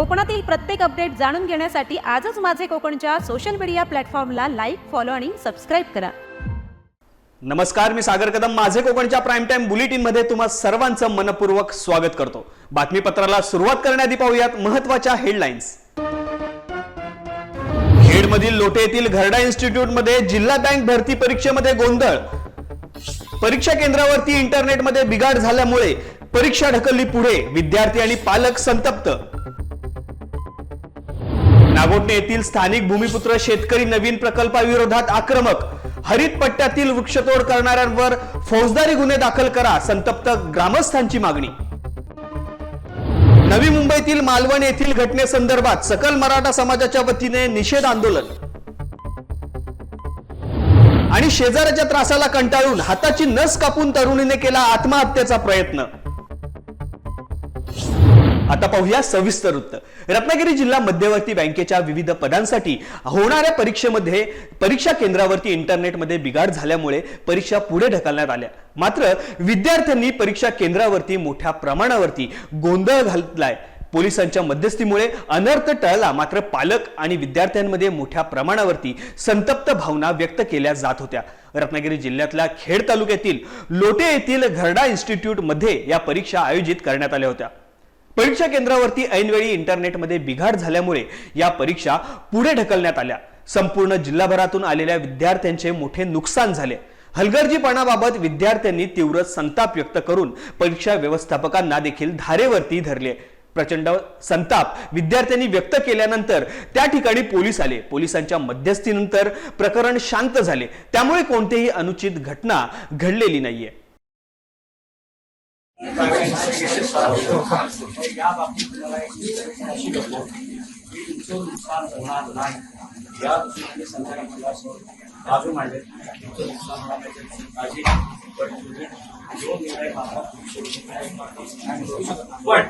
कोकणातील प्रत्येक अपडेट जाणून घेण्यासाठी आजच माझे कोकणच्या सोशल मीडिया प्लॅटफॉर्मला लाईक फॉलो आणि सबस्क्राईब करा. नमस्कार मी सागर कदम. माझे कोकणच्या प्राईम टाइम बुलेटिनमध्ये तुम्हा सर्वांचं मनपूर्वक स्वागत करतो. बातमीपत्राला सुरुवात करण्याआधी पाहूयात महत्त्वाच्या हेडलाईन्स खेडमधील लोटे येथील घरडा इन्स्टिट्यूटमध्ये जिल्हा बँक भरती परीक्षेमध्ये गोंधळ. परीक्षा केंद्रावरती इंटरनेटमध्ये बिघाड झाल्यामुळे परीक्षा ढकलली पुढे. विद्यार्थी आणि पालक संतप्त. नागोटणे येथील स्थानिक भूमिपुत्र शेतकरी नवीन प्रकल्पाविरोधात आक्रमक हरित पट्ट्यातील वृक्षतोड करणाऱ्यांवर फौजदारी गुन्हे दाखल करा संतप्त ग्रामस्थांची मागणी. नवी मुंबईतील मालवण येथील घटनेसंदर्भात सकल मराठा समाजाच्या वतीने निषेध आंदोलन. आणि शेजाऱ्याच्या त्रासाला कंटाळून हाताची नस कापून तरुणीने केला आत्महत्येचा प्रयत्न. आता पाहूया सविस्तर वृत्त रत्नागिरी जिल्हा मध्यवर्ती बँकेच्या विविध पदांसाठी होणाऱ्या परीक्षेमध्ये परीक्षा केंद्रावरती इंटरनेटमध्ये बिघाड झाल्यामुळे परीक्षा पुढे ढकलण्यात आल्या. मात्र विद्यार्थ्यांनी परीक्षा केंद्रावरती मोठ्या प्रमाणावरती गोंधळ घातलाय. पोलिसांच्या मध्यस्थीमुळे अनर्थ टळला मात्र पालक आणि विद्यार्थ्यांमध्ये मोठ्या प्रमाणावरती संतप्त भावना व्यक्त केल्या जात होत्या. रत्नागिरी जिल्ह्यातल्या खेड तालुक्यातील लोटे येथील घरडा इन्स्टिट्यूटमध्ये या परीक्षा आयोजित करण्यात आल्या होत्या. परीक्षा केंद्रावरती ऐनवेळी इंटरनेटमध्ये बिघाड झाल्यामुळे या परीक्षा पुढे ढकलण्यात आल्या. संपूर्ण जिल्हाभरातून आलेल्या विद्यार्थ्यांचे मोठे नुकसान झाले. हलगर्जीपणाबाबत विद्यार्थ्यांनी तीव्र संताप व्यक्त करून परीक्षा व्यवस्थापकांना देखील धारेवरती धरले. प्रचंड संताप विद्यार्थ्यांनी व्यक्त केल्यानंतर त्या ठिकाणी पोलीस आले. पोलिसांच्या मध्यस्थीनंतर प्रकरण शांत झाले. त्यामुळे कोणतीही अनुचित घटना घडलेली नाहीये. या बाबतीत मला एक अशी की तुमचं नुकसान होणार नाही या दृष्टीने संध्याकाळी मला बाजू मांडले तुमचं नुकसान होणार नाही काळजी पण तुम्ही जो निर्णय मागता पण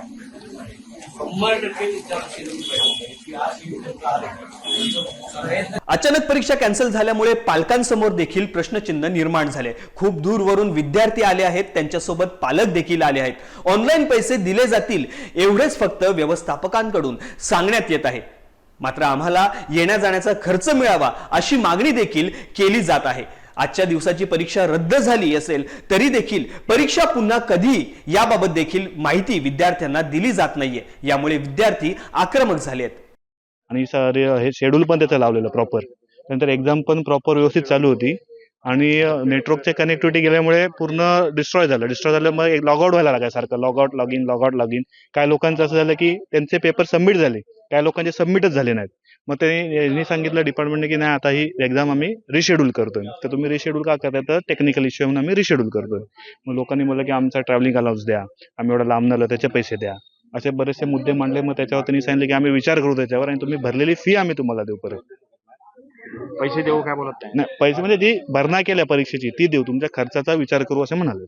अचानक परीक्षा कॅन्सल झाल्यामुळे पालकांसमोर देखील प्रश्नचिन्ह निर्माण झाले. खूप दूरवरून विद्यार्थी आले आहेत त्यांच्यासोबत पालक देखील आले आहेत. ऑनलाईन पैसे दिले जातील एवढेच फक्त व्यवस्थापकांकडून सांगण्यात येत आहे. मात्र आम्हाला येण्या जाण्याचा खर्च मिळावा अशी मागणी देखील केली जात आहे. आजच्या दिवसाची परीक्षा रद्द झाली असेल तरी देखील परीक्षा पुन्हा कधी याबाबत देखील माहिती विद्यार्थ्यांना दिली जात नाहीये. यामुळे विद्यार्थी आक्रमक झाले आहेत आणि सारे हे शेड्यूल पण त्याचं लावलेलं प्रॉपर नंतर एक्झाम पण प्रॉपर व्यवस्थित चालू होती. आणि नेटवर्कचे कनेक्टिव्हिटी गेल्यामुळे पूर्ण डिस्ट्रॉय झालं. डिस्ट्रॉय झाल्यामुळे एक लॉगआउट व्हायला लागाय सारखं. Logout log in logout log in काय लोकांचं असं झालं की त्यांचे पेपर सबमिट झाले. काय लोकांचे सबमिटच झाले नाहीत. मग त्यांनी यांनी सांगितलं डिपार्टमेंटने की नाही आता ही एक्झाम आम्ही रिशेड्यूल करतोय. तर तुम्ही रिशेड्यूल का करताय? तर टेक्निकल इश्यू म्हणून आम्ही रिशेड्यूल करतोय. मग लोकांनी म्हणलं की आमचा ट्रॅव्हलिंग अलाउन्स द्या. आम्ही एवढं लांब आलो त्याचे पैसे द्या. असे बरेचसे मुद्दे मांडले. मग त्याच्यावर त्यांनी सांगितलं की आम्ही विचार करू त्याच्यावर आणि तुम्ही भरलेली फी आम्ही तुम्हाला देऊ परत. पैसे देऊ काय बोलत नाही? पैसे म्हणजे जी भरणा केल्या परीक्षेची ती देऊ. तुमच्या खर्चाचा विचार करू असं म्हणाले.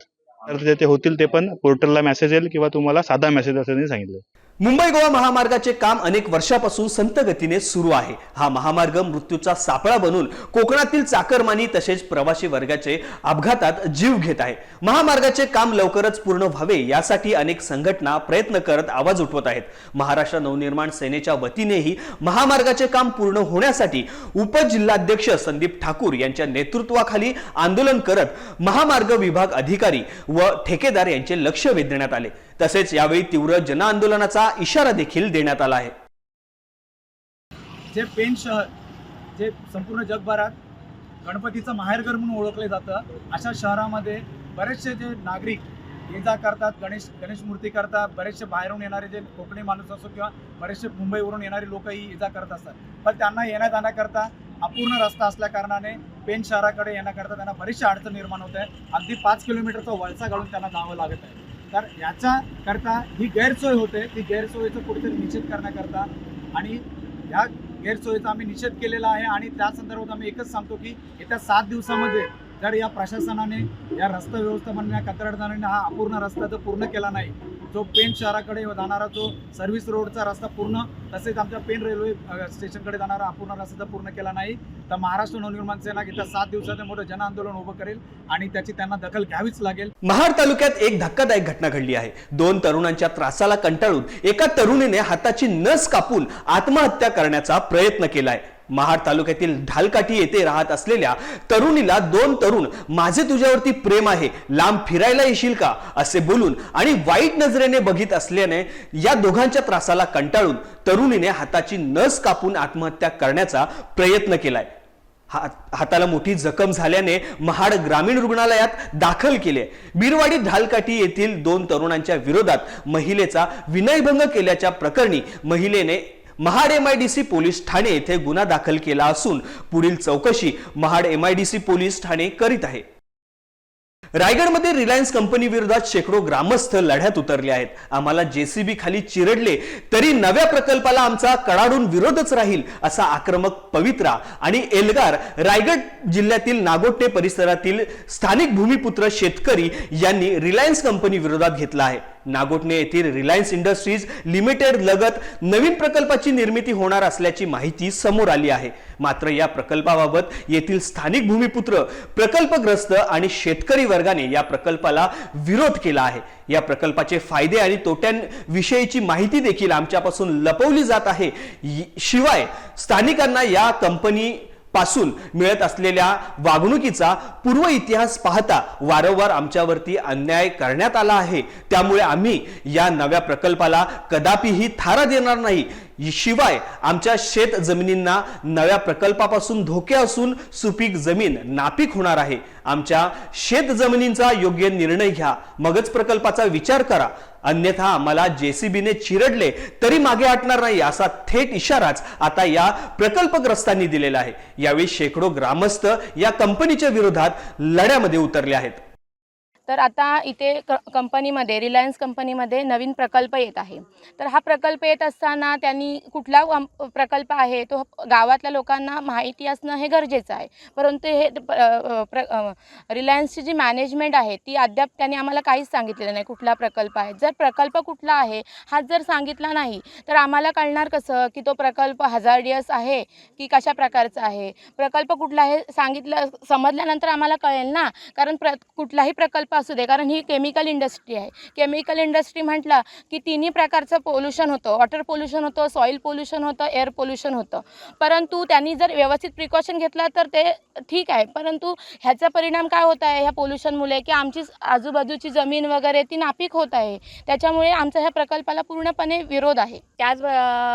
तर ते- ते होतील ते पण पोर्टलला मेसेज येईल किंवा तुम्हाला साधा मेसेज असं त्यांनी सांगितलं. मुंबई गोवा महामार्गाचे काम अनेक वर्षापासून संत गतीने सुरू आहे. हा महामार्ग मृत्यूचा सापळा बनून कोकणातील चाकरमानी तसेच प्रवासी वर्गाचे अपघातात जीव घेत आहे. महामार्गाचे काम लवकरच पूर्ण व्हावे यासाठी अनेक संघटना प्रयत्न करत आवाज उठवत आहेत. महाराष्ट्र नवनिर्माण सेनेच्या वतीनेही महामार्गाचे काम पूर्ण होण्यासाठी उपजिल्हाध्यक्ष संदीप ठाकूर यांच्या नेतृत्वाखाली आंदोलन करत महामार्ग विभाग अधिकारी व ठेकेदार यांचे लक्ष वेधण्यात आले. तसेच यावेळी तीव्र जनआंदोलनाचा इशारा देखील देण्यात आला आहे. जे पेन शहर जे संपूर्ण जगभरात गणपतीचं माहेरघर म्हणून ओळखले जातं अशा शहरामध्ये बरेचसे जे नागरिक ये जा करतात गणेश गणेश मूर्ती करतात बरेचसे बाहेरून येणारे जे कोकणी माणूस असो किंवा बरेचसे मुंबईवरून येणारे लोकही ये जा करत असतात. पण त्यांना येण्या जाण्याकरता अपूर्ण रस्ता असल्या कारणाने पेन शहराकडे येण्याकरता त्यांना बरीचशी अडचण निर्माण होत. आहे अगदी पाच किलोमीटरचा वळसा घालून त्यांना जावं लागत आहे तर याचा करता ही गैरसोय होते ती गैरसोयीचं कुठेतरी निषेध करण्याकरता आणि ह्या गैरसोयीचा आम्ही निषेध केलेला आहे आणि त्या संदर्भात आम्ही एकच सांगतो की येत्या सात दिवसामध्ये तर या प्रशासनाने या रस्ता व्यवस्थापन या कंत्राटदाराने हा अपूर्ण रस्ता तर पूर्ण केला नाही. जो पेन शहराकडे जाणारा जो सर्व्हिस रोडचा रस्ता पूर्ण तसेच आमच्या पेन रेल्वे स्टेशनकडे जाणारा अपूर्ण रस्ता तर पूर्ण केला नाही. तर महाराष्ट्र नवनिर्माण सेना येत्या सात दिवसाचं मोठं जनआंदोलन उभं करेल आणि त्याची त्यांना दखल घ्यावीच लागेल. महाड तालुक्यात एक धक्कादायक घटना घडली आहे. दोन तरुणांच्या त्रासाला कंटाळून एका तरुणीने हाताची नस कापून आत्महत्या करण्याचा प्रयत्न केलाय. महाड तालुक्यातील ढालकाठी येथे राहत असलेल्या तरुणीला दोन तरुण माझे तुझ्यावरती प्रेम आहे लांब फिरायला येशील का? असे बोलून आणि वाईट नजरेने बघित असल्याने या दोघांच्या त्रासाला कंटाळून तरुणीने हाताची नस कापून आत्महत्या करण्याचा प्रयत्न केलाय. हाताला मोठी जखम झाल्याने महाड ग्रामीण रुग्णालयात दाखल केले. बिरवाडी ढालकाठी येथील दोन तरुणांच्या विरोधात महिलेचा विनयभंग केल्याच्या प्रकरणी महिलेने महाड एमआयडीसी पोलीस ठाणे येथे गुन्हा दाखल केला असून पुढील चौकशी महाड एमआयडीसी पोलीस ठाणे करीत आहे. रायगडमध्ये रिलायन्स कंपनी विरोधात शेकडो ग्रामस्थ लढ्यात उतरले आहेत. आम्हाला जेसीबी खाली चिरडले तरी नव्या प्रकल्पाला आमचा कडाडून विरोधच राहील असा आक्रमक पवित्रा आणि एल्गार रायगड जिल्ह्यातील नागोटे परिसरातील स्थानिक भूमिपुत्र शेतकरी यांनी रिलायन्स कंपनी विरोधात घेतला आहे. नागोटणे येथील रिलायन्स इंडस्ट्रीज लिमिटेड लगत नवीन प्रकल्पाची निर्मिती होणार असल्याची माहिती समोर आली आहे. मात्र या प्रकल्पाबाबत येथील स्थानिक भूमिपुत्र प्रकल्पग्रस्त आणि शेतकरी वर्गाने या प्रकल्पाला विरोध केला आहे. या प्रकल्पाचे फायदे आणि तोट्यांविषयीची माहिती देखील आमच्यापासून लपवली जात आहे. शिवाय स्थानिकांना या कंपनी पासून मिळत असलेल्या वागणुकीचा पूर्व इतिहास पाहता वारंवार आमच्यावरती अन्याय करण्यात आला आहे. त्यामुळे आम्ही या नव्या प्रकल्पाला कदापिही थारा देणार नाही. शिवाय आमच्या शेत जमिनींना नव्या प्रकल्पापासून धोके असून सुपीक जमीन नापीक होणार आहे. आमच्या शेत जमिनींचा योग्य निर्णय घ्या. मगच प्रकल्पाचा विचार करा. अन्यथा आम्हाला जेसीबीने चिरडले तरी मागे हटणार नाही असा थेट इशाराच आता या प्रकल्पग्रस्तांनी दिलेला आहे. यावेळी शेकडो ग्रामस्थ या कंपनीच्या विरोधात लढ्यामध्ये उतरले आहेत. तर आता इथे क कंपनीमध्ये रिलायन्स कंपनीमध्ये नवीन प्रकल्प येत आहे. तर हा प्रकल्प येत असताना त्यांनी कुठला प्रकल्प आहे तो गावातल्या लोकांना माहिती असणं हे गरजेचं आहे. परंतु हे प्र रिलायन्सची जी मॅनेजमेंट आहे ती अद्याप त्यांनी आम्हाला काहीच सांगितलेलं नाही कुठला प्रकल्प आहे. जर प्रकल्प कुठला आहे हा जर सांगितला नाही तर आम्हाला कळणार कसं की तो प्रकल्प हजार्डियस आहे की कशा प्रकारचा आहे? प्रकल्प कुठला आहे सांगितलं समजल्यानंतर आम्हाला कळेल ना? कारण प्र कुठलाही प्रकल्प असू दे कारण ही केमिकल इंडस्ट्री आहे. केमिकल इंडस्ट्री म्हटलं की तिन्ही प्रकारचं पोल्युशन होतं. वॉटर पोल्युशन होतं सॉईल पोल्युशन होतं एअर पोल्युशन होतं. परंतु त्यांनी जर व्यवस्थित प्रिकॉशन घेतला तर ते ठीक आहे. परंतु ह्याचा परिणाम काय होत आहे? ह्या पोल्युशनमुळे की आमची आजूबाजूची जमीन वगैरे ती नापीक होत आहे. त्याच्यामुळे आमचा ह्या प्रकल्पाला पूर्णपणे विरोध आहे. त्याच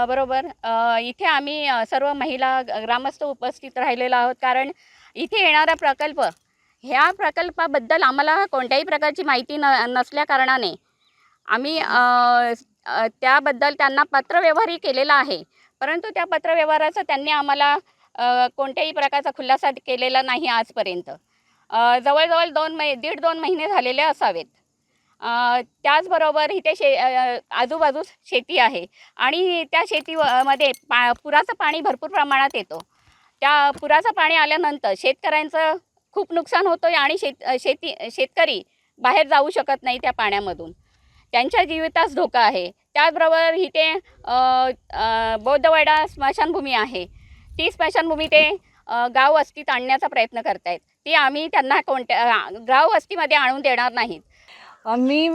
बरोबर. इथे आम्ही सर्व महिला ग्रामस्थ उपस्थित राहिलेलो आहोत. कारण इथे येणारा प्रकल्प ह्या प्रकल्पाबद्दल आम्हाला कोणत्याही प्रकारची माहिती न नसल्या कारणाने आम्ही त्याबद्दल त्यांना पत्रव्यवहारही केलेला आहे. परंतु त्या पत्रव्यवहाराचा त्यांनी आम्हाला कोणत्याही प्रकारचा खुलासा केलेला नाही आजपर्यंत. जवळजवळ दोन मै दीड दोन महिने झालेले असावेत. त्याचबरोबर इथे शे आजूबाजूस शेती आहे आणि त्या शेती मध्ये पा पुराचं पाणी भरपूर प्रमाणात येतो. त्या पुराचं पाणी आल्यानंतर शेतकऱ्यांचं खूप नुकसान होतं आणि शेत शेती शेतकरी बाहेर जाऊ शकत नाही त्या पाण्यामधून. त्यांच्या जीवितास धोका आहे. त्याचबरोबर इथे बौद्धवाडा स्मशानभूमी आहे. ती स्मशानभूमी ते गाव वस्तीत आणण्याचा प्रयत्न करतायत. ती आम्ही त्यांना कोणत्या गाव वस्तीमध्ये आणून देणार नाहीत. मी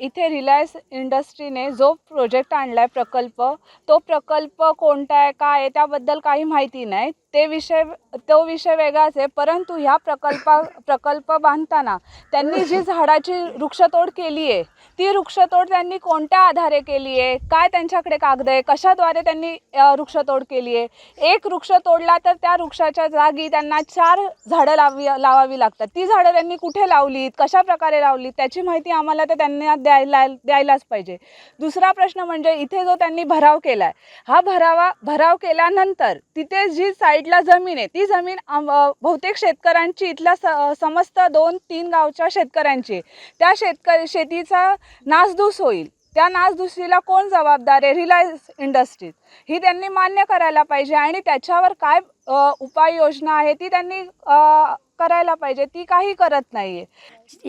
इथे रिलायन्स इंडस्ट्रीने जो प्रोजेक्ट आणला आहे प्रकल्प तो प्रकल्प कोणता आहे काय आहे त्याबद्दल काही माहिती नाही. ते विषय तो विषय वेगळाच आहे परंतु ह्या प्रकल्पा प्रकल्प बांधताना त्यांनी जी झाडाची वृक्षतोड केली आहे ती वृक्षतोड त्यांनी कोणत्या आधारे केली आहे काय त्यांच्याकडे कागद आहे कशाद्वारे त्यांनी वृक्षतोड केली आहे? एक वृक्ष तोडला तर त्या वृक्षाच्या जागी त्यांना चार झाडं लावी लावावी लागतात. ती झाडं त्यांनी कुठे लावलीत कशा प्रकारे लावलीत त्याची माहिती आम्हाला तर त्यांना द्यायला द्यायलाच पाहिजे. दुसरा प्रश्न म्हणजे इथे जो त्यांनी भराव केला आहे हा भरावा भराव केल्यानंतर तिथे जी साईडला जमीन आहे ती जमीन बहुतेक शेतकऱ्यांची इथल्या स समस्त दोन तीन गावच्या शेतकऱ्यांची त्या शेतकरी शेतीचा नासधूस होईल. त्या नासधुसरीला कोण जबाबदार आहे? Reliance industries. ही त्यांनी मान्य करायला पाहिजे आणि त्याच्यावर काय उपाययोजना आहे ती त्यांनी करायला पाहिजे ती काही करत नाहीये.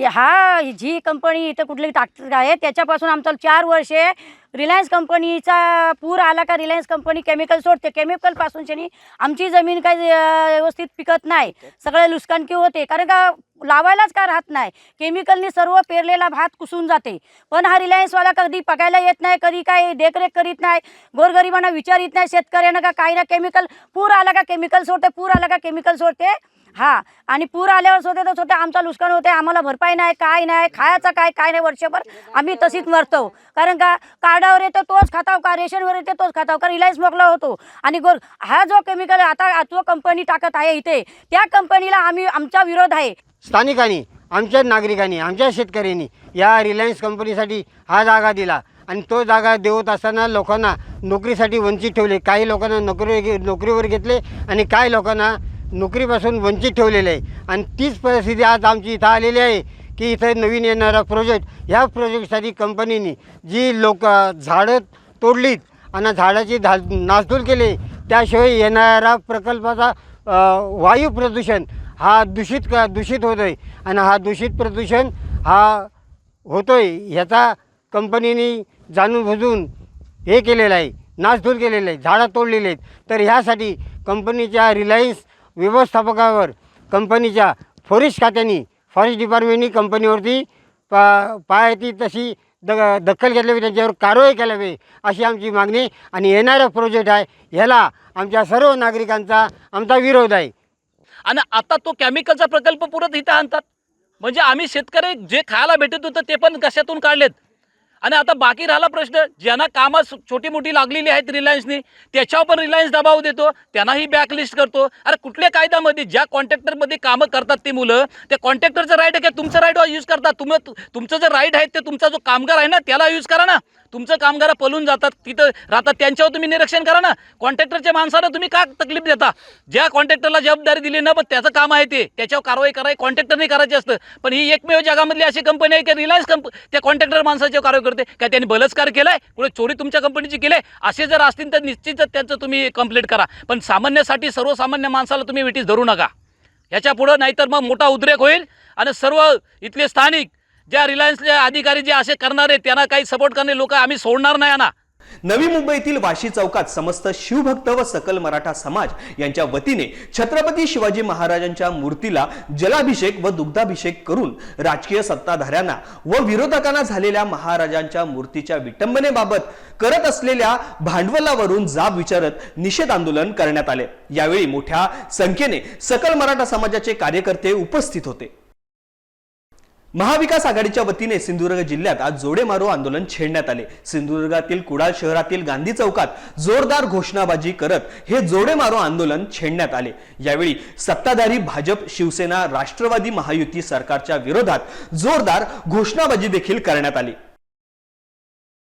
हा जी कंपनी इथं कुठली टाकत आहे त्याच्यापासून आमचं चार वर्षे रिलायन्स कंपनीचा पूर आला का रिलायन्स कंपनी केमिकल सोडते. केमिकलपासून शनी आमची जमीन काही व्यवस्थित पिकत नाही. सगळे नुकसानकी होते. कारण का लावायलाच का राहत नाही? केमिकलनी सर्व पेरलेला भात कुसून जाते. पण हा रिलायन्सवाला कधी पकायला येत नाही कधी काही देखरेख करीत नाही गोरगरिबांना विचारित नाही शेतकऱ्यांना का काही ना केमिकल पूर आला का केमिकल सोडते पूर आला का केमिकल सोडते. हा आणि पूर आल्यावर स्वतः तर स्वतः आमचं नुकसान होते आम्हाला भरपाई नाही काय नाही खायचं काय काय नाही वर्षभर आम्ही तशीच मरतो. कारण का कार्डावर येतो तोच खाताव का रेशनवर येते तोच खाताव का रिलायन्स मोकला होतो. आणि गोर हा जो केमिकल आता जो कंपनी टाकत आहे इथे त्या कंपनीला आम्ही आमचा विरोध आहे. स्थानिकांनी आमच्या नागरिकांनी आमच्या शेतकऱ्यांनी या रिलायन्स कंपनीसाठी हा जागा दिला. आणि तो जागा देवत असताना लोकांना नोकरीसाठी वंचित ठेवले. काही लोकांना नोकरी नोकरीवर घेतले आणि काही लोकांना नोकरीपासून वंचित ठेवलेले आहे. आणि तीच परिस्थिती आज आमची इथं आलेली आहे की इथं नवीन येणारा प्रोजेक्ट ह्या प्रोजेक्टसाठी कंपनीने जी लोक झाडं तोडलीत आणि झाडाची धा नासधूल केली त्याशिवाय येणारा प्रकल्पाचा वायू प्रदूषण हा दूषित का दूषित होतो आहे आणि हा दूषित प्रदूषण हा होतो आहे ह्याचा कंपनीने जाणून बुजून हे केलेलं आहे नासधूल केलेलं आहे झाडं तोडलेले आहेत. तर ह्यासाठी कंपनीच्या रिलायन्स व्यवस्थापकावर कंपनीच्या फॉरेस्ट खात्याने फॉरेस्ट डिपार्टमेंटनी कंपनीवरती पा पायाती तशी द दखल घेतली त्यांच्यावर कारवाई केली पाहिजे अशी आमची मागणी आणि येणारा प्रोजेक्ट आहे ह्याला आमच्या सर्व नागरिकांचा आमचा विरोध आहे. आणि आता तो केमिकलचा प्रकल्प पुरत इथं आणतात. म्हणजे आम्ही शेतकरी जे खायला भेटत होतं ते पण कशातून काढलेत? आणि आता बाकी राहिला प्रश्न ज्यांना कामं छोटी मोठी लागलेली आहेत रिलायन्सनी त्याच्यावर पण रिलायन्स दबाव देतो त्यांनाही बॅकलिस्ट करतो. अरे कुठल्या कायद्यामध्ये ज्या कॉन्ट्रॅक्टरमध्ये कामं करतात ते मुलं त्या कॉन्ट्रॅक्टरचं राईट आहे का? तुमचं राईट यूज करता तुम्ही तुमचं जे राईट आहे ते तुमचा जो कामगार आहे ना त्याला यूज करा ना. तुमचं कामगार पळून जातात तिथं राहतात त्यांच्यावर तुम्ही निरीक्षण करा ना. कॉन्ट्रॅक्टरच्या माणसाला तुम्ही का तकलीफ देता? ज्या कॉन्ट्रॅक्टरला जबाबदारी दिली ना पण त्याचं काम आहे ते. त्याच्यावर कारवाई करायची कॉन्ट्रॅक्टरने करायची असतं. पण ही एकमेव जगामधली अशी कंपनी आहे की रिलायन्स कंप त्या कॉन्ट्रॅक्टर माणसाच्या कारवाई करते. काय त्यांनी बलात्कार केलाय? कुठे चोरी तुमच्या कंपनीची केली असे जर असतील तर निश्चितच त्यांचं तुम्ही कंप्लीट करा. पण सामान्यासाठी सर्वसामान्य माणसाला तुम्ही विटीस धरू नका. ह्याच्या पुढं नाहीतर मग मोठा उद्रेक होईल आणि सर्व इथले स्थानिक ज्या रिलायन्सचे अधिकारी जे असे करणारे त्यांना काही सपोर्ट करणे लोक आम्ही सोडणार नाही ना नवी मुंबईतील वाशी चौकात समस्त शिवभक्त व सकल मराठा समाज यांच्या वतीने छत्रपती शिवाजी महाराजांच्या मूर्तीला जलाभिषेक व दुग्धाभिषेक करून राजकीय सत्ताधाऱ्यांना व विरोधकांना झालेल्या महाराजांच्या मूर्तीच्या विटंबनेबाबत करत असलेल्या भांडवलावरून जाब विचारत निषेध आंदोलन करण्यात आले. यावेळी मोठ्या संख्येने सकल मराठा समाजाचे कार्यकर्ते उपस्थित होते. महाविकास आघाडीच्या वतीने सिंधुदुर्ग जिल्ह्यात आज जोडे मारो आंदोलन छेडण्यात आले. सिंधुदुर्गातील कुडाळ शहरातील गांधी चौकात जोरदार घोषणाबाजी करत हे जोडे मारो आंदोलन छेडण्यात आले. यावेळी सत्ताधारी भाजप शिवसेना राष्ट्रवादी महायुती सरकारच्या विरोधात जोरदार घोषणाबाजी देखील करण्यात आली.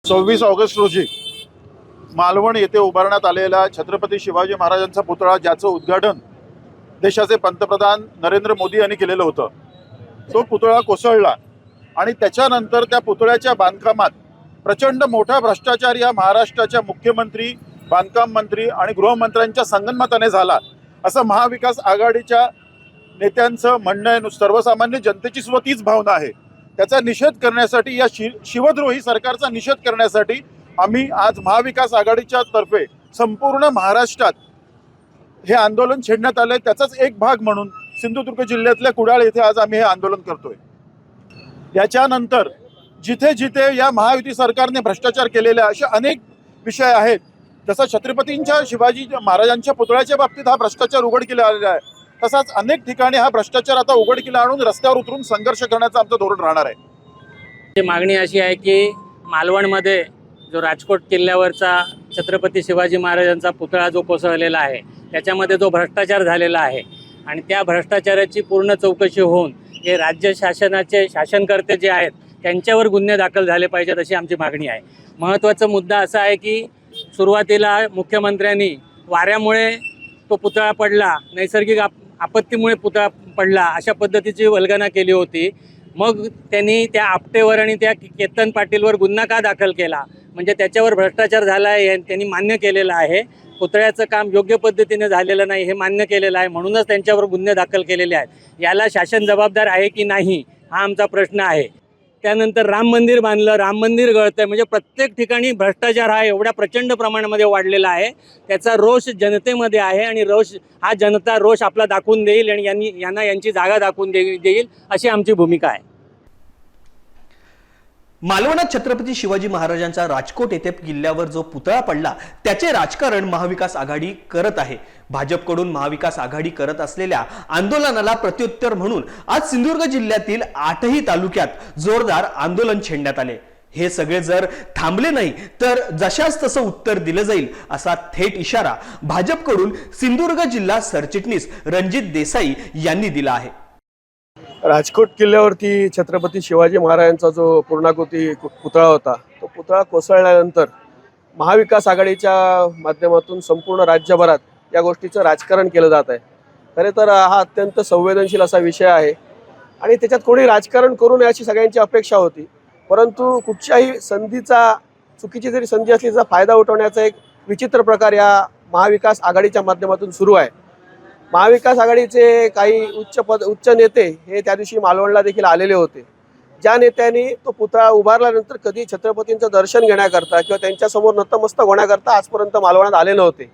सव्वीस ऑगस्ट रोजी मालवण येथे उभारण्यात आलेला छत्रपती शिवाजी महाराजांचा पुतळा ज्याचं उद्घाटन देशाचे पंतप्रधान नरेंद्र मोदी यांनी केलेलं होतं. तो पुतळा कोसळला. आणि त्याच्यानंतर त्या पुतळ्याच्या बांधकामात प्रचंड मोठा भ्रष्टाचार या महाराष्ट्राच्या मुख्यमंत्री बांधकाम मंत्री आणि गृहमंत्र्यांच्या संगनमताने झाला. असं महाविकास आघाडीच्या नेत्यांचं म्हणणं आहे सर्वसामान्य जनतेची सुद्धा तीच भावना आहे. त्याचा निषेध करण्यासाठी या शि शिवद्रोही सरकारचा निषेध करण्यासाठी आम्ही आज महाविकास आघाडीच्या तर्फे संपूर्ण महाराष्ट्रात हे आंदोलन छेडण्यात आलंय. त्याचाच एक भाग म्हणून सिंधुदुर्ग जिल्ह्यातल्या कुडाळ येथे आज आम्ही हे आंदोलन करतोय. याच्यानंतर जिथे जिथे या महायुती सरकारने भ्रष्टाचार केलेले असे अनेक विषय आहेत. जसं छत्रपतींच्या शिवाजी महाराजांच्या पुतळ्याच्या बाबतीत हा भ्रष्टाचार उघड केला आलेला आहे. तसाच अनेक ठिकाणी हा भ्रष्टाचार आता उघड केला आणून रस्त्यावर उतरून संघर्ष करण्याचं आमचं धोरण राहणार आहे. मागणी अशी आहे की मालवणमध्ये जो राजकोट किल्ल्यावरचा छत्रपती शिवाजी महाराजांचा पुतळा जो कोसळलेला आहे त्याच्यामध्ये जो भ्रष्टाचार झालेला आहे आणि त्या भ्रष्टाचाराची पूर्ण चौकशी होऊन हे राज्य शासनाचे शासनकर्ते जे आहेत त्यांच्यावर गुन्हे दाखल झाले पाहिजेत अशी आमची मागणी आहे. महत्त्वाचा मुद्दा असा आहे की सुरुवातीला मुख्यमंत्र्यांनी वाऱ्यामुळे तो पुतळा पडला नैसर्गिक आप आपत्तीमुळे पुतळा पडला अशा पद्धतीची वल्गना केली होती. मग त्यांनी त्या आपटेवर आणि त्या केतन पाटीलवर गुन्हा का दाखल केला? म्हणजे त्याच्यावर भ्रष्टाचार झाला आहे त्यांनी मान्य केलेलं आहे. पुतळ्याचं काम योग्य पद्धतीने झालेलं नाही हे मान्य केलेलं आहे. म्हणूनच त्यांच्यावर गुन्हे दाखल केलेले आहेत. याला शासन जबाबदार आहे की नाही हा आमचा प्रश्न आहे. त्यानंतर राम मंदिर बांधलं राम मंदिर गळतंय. म्हणजे प्रत्येक ठिकाणी भ्रष्टाचार हा एवढ्या प्रचंड प्रमाणामध्ये वाढलेला आहे. त्याचा रोष जनतेमध्ये आहे आणि रोष हा जनता रोष आपला दाखवून देईल आणि यांनी यांना यांची जागा दाखवून दे देईल अशी आमची भूमिका आहे. मालवणात छत्रपती शिवाजी महाराजांचा राजकोट येथे किल्ल्यावर जो पुतळा पडला त्याचे राजकारण महाविकास आघाडी करत आहे. भाजपकडून महाविकास आघाडी करत असलेल्या आंदोलनाला प्रत्युत्तर म्हणून आज सिंधुदुर्ग जिल्ह्यातील आठही तालुक्यात जोरदार आंदोलन छेडण्यात आले. हे सगळे जर थांबले नाही तर जशाच तसं उत्तर दिलं जाईल असा थेट इशारा भाजपकडून सिंधुदुर्ग जिल्हा सरचिटणीस रणजित देसाई यांनी दिला आहे. राजकोट किल्ल्यावरती छत्रपती शिवाजी महाराजांचा जो पूर्णाकृती पुतळा होता तो पुतळा कोसळल्यानंतर महाविकास आघाडीच्या माध्यमातून संपूर्ण राज्यभरात या गोष्टीचं राजकारण केलं जात आहे. खरे तर हा अत्यंत संवेदनशील असा विषय आहे. आणि त्याच्यात कोणी राजकारण करू नये अशी सगळ्यांची अपेक्षा होती. परंतु कुठच्याही संधीचा चुकीची जरी संधी असली त्याचा फायदा उठवण्याचा एक विचित्र प्रकार या महाविकास आघाडीच्या माध्यमातून सुरू आहे. महाविकास आघाडीचे काही उच्च पद उच्च नेते हे त्या दिवशी मालवणला देखील आलेले होते. ज्या नेत्यांनी तो पुतळा उभारल्यानंतर कधी छत्रपतींचं दर्शन घेण्याकरता किंवा त्यांच्यासमोर नतमस्तक होण्याकरता आजपर्यंत मालवणात आले नव्हते.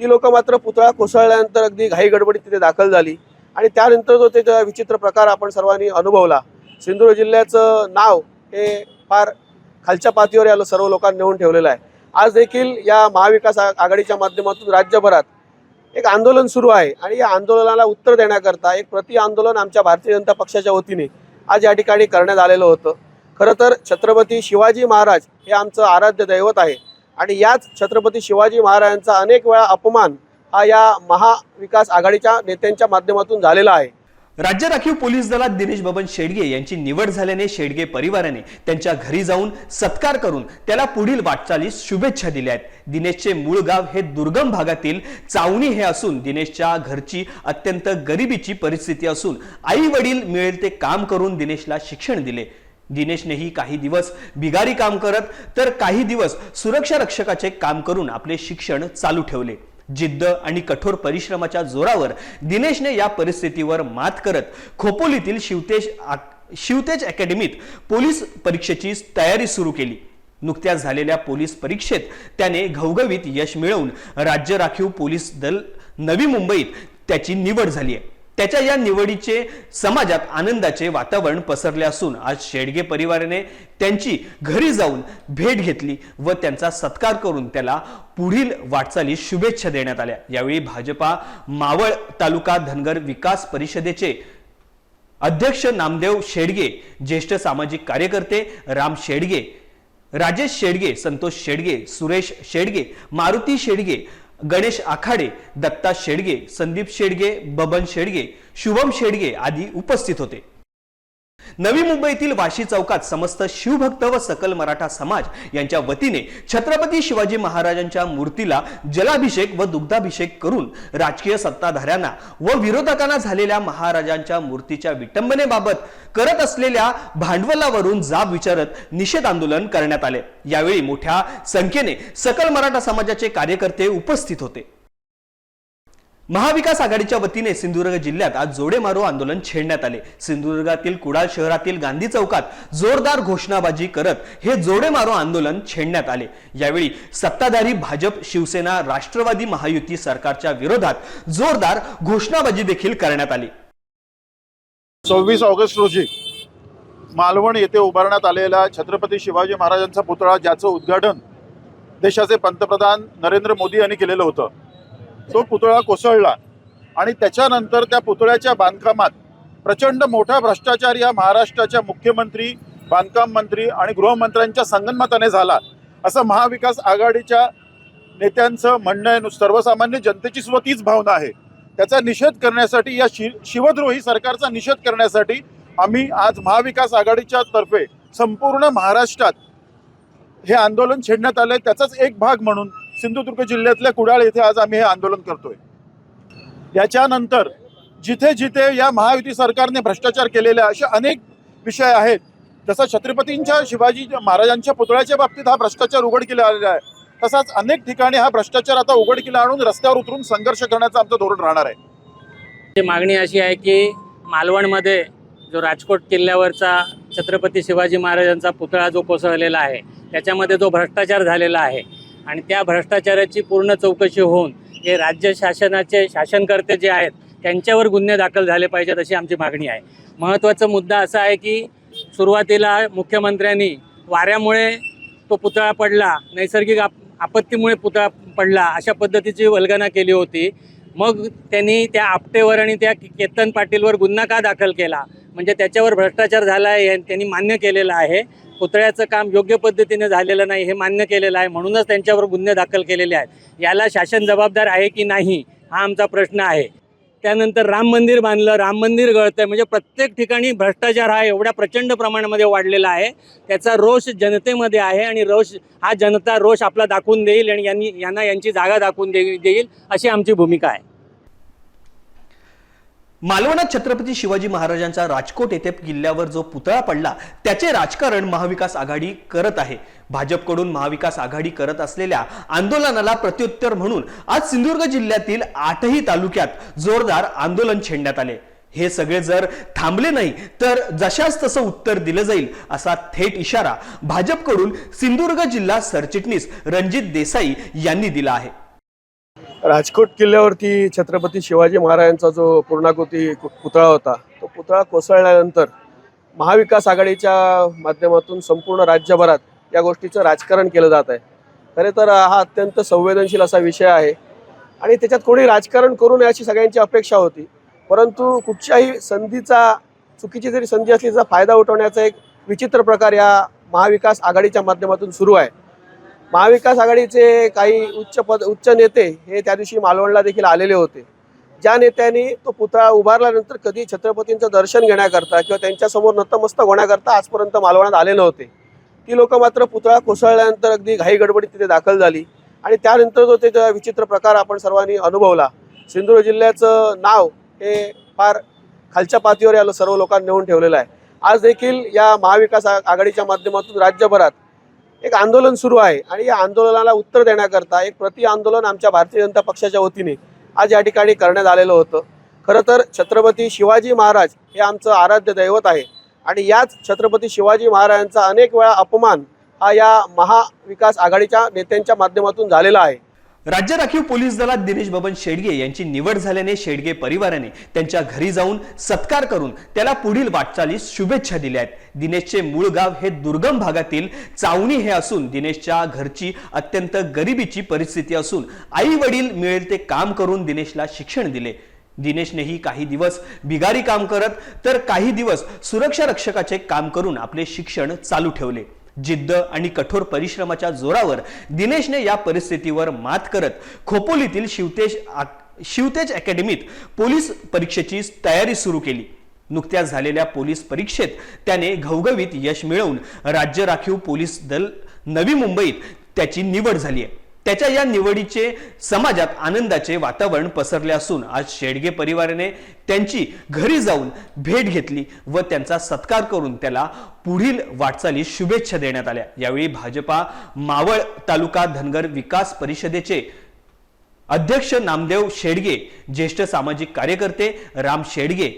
ती लोक मात्र पुतळा कोसळल्यानंतर अगदी घाई गडबडीत तिथे दाखल झाली. आणि त्यानंतर जो त्याचा विचित्र प्रकार आपण सर्वांनी अनुभवला. सिंधुदुर्ग जिल्ह्याचं नाव हे फार खालच्या पातळीवर या सर्व लोकांनी नेऊन ठेवलेलं आहे. आज देखील या महाविकास आ- आघाडीच्या माध्यमातून राज्यभरात एक आंदोलन सुरू आहे आणि या आंदोलनाला उत्तर देण्याकरता एक प्रति आंदोलन आमच्या भारतीय जनता पक्षाच्या वतीने आज या ठिकाणी करण्यात आलेलं होतं. खरं तर छत्रपती शिवाजी महाराज हे आमचं आराध्य दैवत आहे आणि याच छत्रपती शिवाजी महाराजांचा अनेक वेळा अपमान हा या महाविकास आघाडीच्या नेत्यांच्या माध्यमातून झालेला आहे. राज्य राखीव पोलीस दलात दिनेश बबन शेडगे यांची निवड झाल्याने शेडगे परिवाराने त्यांच्या घरी जाऊन सत्कार करून त्याला पुढील वाटचालीस शुभेच्छा दिल्या आहेत. दिनेशचे मूळ गाव हे दुर्गम भागातील चावणी हे असून दिनेशच्या घरची अत्यंत गरिबीची परिस्थिती असून आई वडील मिळेल ते काम करून दिनेशला शिक्षण दिले. दिनेशनेही काही दिवस बिगारी काम करत तर काही दिवस सुरक्षा रक्षकाचे काम करून आपले शिक्षण चालू ठेवले. जिद्द आणि कठोर परिश्रमाच्या जोरावर दिनेशने या परिस्थितीवर मात करत खोपोलीतील शिवतेज शिवतेज अकॅडमीत पोलीस परीक्षेची तयारी सुरू केली. नुकत्याच झालेल्या पोलीस परीक्षेत त्याने घवघवीत यश मिळवून राज्य राखीव पोलीस दल नवी मुंबईत त्याची निवड झाली आहे. त्याच्या या निवडीचे समाजात आनंदाचे वातावरण पसरले असून आज शेडगे परिवाराने त्यांची घरी जाऊन भेट घेतली व त्यांचा सत्कार करून त्याला पुढील वाटचालीस शुभेच्छा देण्यात आल्या. यावेळी भाजपा मावळ तालुका धनगर विकास परिषदेचे अध्यक्ष नामदेव शेडगे ज्येष्ठ सामाजिक कार्यकर्ते राम शेडगे राजेश शेडगे संतोष शेडगे सुरेश शेडगे मारुती शेडगे गणेश आखाडे दत्ता शेडगे संदीप शेडगे बबन शेडगे शुभम शेडगे आदी उपस्थित होते. नवी मुंबईतील वाशी चौकात समस्त शिवभक्त व सकल मराठा समाज यांच्या वतीने छत्रपती शिवाजी महाराजांच्या मूर्तीला जलाभिषेक व दुग्धाभिषेक करून राजकीय सत्ताधाऱ्यांना व विरोधकांना झालेल्या महाराजांच्या मूर्तीच्या विटंबनेबाबत करत असलेल्या भांडवलावरून जाब विचारत निषेध आंदोलन करण्यात आले. यावेळी मोठ्या संख्येने सकल मराठा समाजाचे कार्यकर्ते उपस्थित होते. महाविकास आघाडीच्या वतीने सिंधुदुर्ग जिल्ह्यात आज जोडे मारो आंदोलन छेडण्यात आले. सिंधुदुर्गातील कुडाळ शहरातील गांधी चौकात जोरदार घोषणाबाजी करत हे जोडे मारो आंदोलन छेडण्यात आले. यावेळी सत्ताधारी भाजप शिवसेना राष्ट्रवादी महायुती सरकारच्या विरोधात जोरदार घोषणाबाजी देखील करण्यात आली. सव्वीस ऑगस्ट रोजी मालवण येथे उभारण्यात आलेला छत्रपती शिवाजी महाराजांचा पुतळा ज्याचं उद्घाटन देशाचे पंतप्रधान नरेंद्र मोदी यांनी केलेलं होतं. तो पुतळा कोसळला. आणि त्याच्यानंतर त्या पुतळ्याच्या बांधकामात प्रचंड मोठा भ्रष्टाचार या महाराष्ट्राच्या मुख्यमंत्री बांधकाम मंत्री आणि गृहमंत्र्यांच्या संगनमताने झाला. असं महाविकास आघाडीच्या नेत्यांचं म्हणणं आहे सर्वसामान्य जनतेची सुद्धा तीच भावना आहे. त्याचा निषेध करण्यासाठी या शि शिवद्रोही सरकारचा निषेध करण्यासाठी आम्ही आज महाविकास आघाडीच्या तर्फे संपूर्ण महाराष्ट्रात हे आंदोलन छेडण्यात आलंय. त्याचाच एक भाग म्हणून सिंधुदुर्ग जिल्ह्यातल्या कुडाळ येथे आज आम्ही हे आंदोलन करतोय. याच्यानंतर जिथे जिथे या महायुती सरकारने भ्रष्टाचार केलेले असे अनेक विषय आहेत. जसं छत्रपतींच्या शिवाजी महाराजांच्या पुतळ्याच्या बाबतीत हा भ्रष्टाचार उघडकीला आलेला आहे. तसाच अनेक ठिकाणी हा भ्रष्टाचार आता उघडकीला आणून रस्त्यावर उतरून संघर्ष करण्याचं आमचं धोरण राहणार आहे. मागणी अशी आहे की मालवणमध्ये जो राजकोट किल्ल्यावरचा छत्रपती शिवाजी महाराजांचा पुतळा जो कोसळलेला आहे त्याच्यामध्ये जो भ्रष्टाचार झालेला आहे आणि त्या भ्रष्टाचाराची पूर्ण चौकशी होऊन हे राज्य शासनाचे शासनकर्ते जे आहेत त्यांच्यावर गुन्हे दाखल झाले पाहिजेत अशी आमची मागणी आहे. महत्त्वाचा मुद्दा असा आहे की सुरुवातीला मुख्यमंत्र्यांनी वाऱ्यामुळे तो पुतळा पडला नैसर्गिक आप आपत्तीमुळे पुतळा पडला अशा पद्धतीची वल्गना केली होती. मग त्यांनी त्या आपटेवर आणि त्या केतन पाटीलवर गुन्हा का दाखल केला? म्हणजे त्याच्यावर भ्रष्टाचार झाला आहे त्यांनी मान्य केलेलं आहे. पुतळ्याचं काम योग्य पद्धतीने झालेलं नाही हे मान्य केलेलं आहे. म्हणूनच त्यांच्यावर गुन्हे दाखल केलेले आहेत. याला शासन जबाबदार आहे की नाही हा आमचा प्रश्न आहे. त्यानंतर राम मंदिर बांधलं राम मंदिर गळतंय. म्हणजे प्रत्येक ठिकाणी भ्रष्टाचार हा एवढ्या प्रचंड प्रमाणामध्ये वाढलेला आहे. त्याचा रोष जनतेमध्ये आहे आणि रोष हा जनता रोष आपला दाखवून देईल आणि यांनी यांना यांची जागा दाखवून दे देईल अशी आमची भूमिका आहे. मालवणात छत्रपती शिवाजी महाराजांचा राजकोट येथे किल्ल्यावर जो पुतळा पडला त्याचे राजकारण महाविकास आघाडी करत आहे. भाजपकडून महाविकास आघाडी करत असलेल्या आंदोलनाला प्रत्युत्तर म्हणून आज सिंधुदुर्ग जिल्ह्यातील आठही तालुक्यात जोरदार आंदोलन छेडण्यात आले. हे सगळे जर थांबले नाही तर जशाच तसं उत्तर दिलं जाईल असा थेट इशारा भाजपकडून सिंधुदुर्ग जिल्हा सरचिटणीस रणजित देसाई यांनी दिला आहे. राजकोट किल्ल्यावरती छत्रपती शिवाजी महाराजांचा जो पूर्णाकृती कु- पुतळा होता तो पुतळा कोसळल्यानंतर महाविकास आघाडीच्या माध्यमातून संपूर्ण राज्यभरात या गोष्टीचं राजकारण केलं जात आहे. खरे तर हा अत्यंत संवेदनशील असा विषय आहे. आणि त्याच्यात कोणी राजकारण करू नये अशी सगळ्यांची अपेक्षा होती. परंतु कुठच्याही संधीचा चुकीची जरी संधी असली त्याचा फायदा उठवण्याचा एक विचित्र प्रकार या महाविकास आघाडीच्या माध्यमातून सुरू आहे. महाविकास आघाडीचे काही उच्च पद उच्च नेते हे त्या दिवशी मालवणला देखील आलेले होते. ज्या नेत्यांनी तो पुतळा उभारल्यानंतर कधी छत्रपतींचं दर्शन घेण्याकरता किंवा त्यांच्यासमोर नतमस्तक होण्याकरता आजपर्यंत मालवणात आले नव्हते. ती लोक मात्र पुतळा कोसळल्यानंतर अगदी घाई गडबडीत तिथे दाखल झाली. आणि त्यानंतर जो त्याचा विचित्र प्रकार आपण सर्वांनी अनुभवला. सिंधुदुर्ग जिल्ह्याचं नाव हे फार खालच्या पातळीवर या सर्व लोकांनी नेऊन ठेवलेलं आहे. आज देखील या महाविकास आघाडीच्या माध्यमातून राज्यभरात एक आंदोलन सुरू आहे आणि या आंदोलनाला उत्तर देण्याकरता एक प्रति आंदोलन आमच्या भारतीय जनता पक्षाच्या वतीने आज या ठिकाणी करण्यात आलेलं होतं. खरं तर छत्रपती शिवाजी महाराज हे आमचं आराध्य दैवत आहे आणि याच छत्रपती शिवाजी महाराजांचा अनेक वेळा अपमान हा या महाविकास आघाडीच्या नेत्यांच्या माध्यमातून झालेला आहे. राज्य राखीव पोलीस दलात दिनेश बबन शेडगे यांची निवड झाल्याने शेडगे परिवाराने त्यांच्या घरी जाऊन सत्कार करून त्याला पुढील वाटचालीस शुभेच्छा दिल्या आहेत. दिनेशचे मूळ गाव हे दुर्गम भागातील चावणी हे असून दिनेशच्या घरची अत्यंत गरिबीची परिस्थिती असून आई वडील मिळेल ते काम करून दिनेशला शिक्षण दिले. दिनेशनेही काही दिवस बिगारी काम करत तर काही दिवस सुरक्षा रक्षकाचे काम करून आपले शिक्षण चालू ठेवले. जिद्द आणि कठोर परिश्रमाच्या जोरावर दिनेशने या परिस्थितीवर मात करत खोपोलीतील शिवतेज शिवतेज अकॅडमीत पोलीस परीक्षेची तयारी सुरू केली. नुकत्याच झालेल्या पोलीस परीक्षेत त्याने घवघवीत यश मिळवून राज्य राखीव पोलीस दल नवी मुंबईत त्याची निवड झाली आहे. त्याच्या या निवडीचे समाजात आनंदाचे वातावरण पसरले असून आज शेडगे परिवाराने त्यांची घरी जाऊन भेट घेतली व त्यांचा सत्कार करून त्याला पुढील वाटचालीस शुभेच्छा देण्यात आल्या. यावेळी भाजपा मावळ तालुका धनगर विकास परिषदेचे अध्यक्ष नामदेव शेडगे ज्येष्ठ सामाजिक कार्यकर्ते राम शेडगे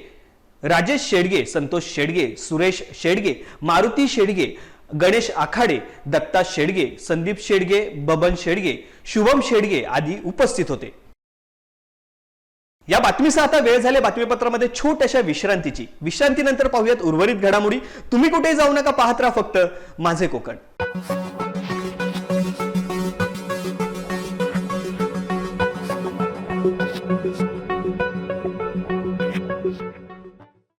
राजेश शेडगे संतोष शेडगे सुरेश शेडगे मारुती शेडगे गणेश आखाडे दत्ता शेडगे संदीप शेडगे बबन शेडगे शुभम शेडगे आदी उपस्थित होते. या बातमीचा आता वेळ झाले बातमीपत्रामध्ये छोट्याशा विश्रांतीची. विश्रांतीनंतर पाहूयात उर्वरित घडामोडी. तुम्ही कुठे जाऊ नका पाहत राहा फक्त माझे कोकण.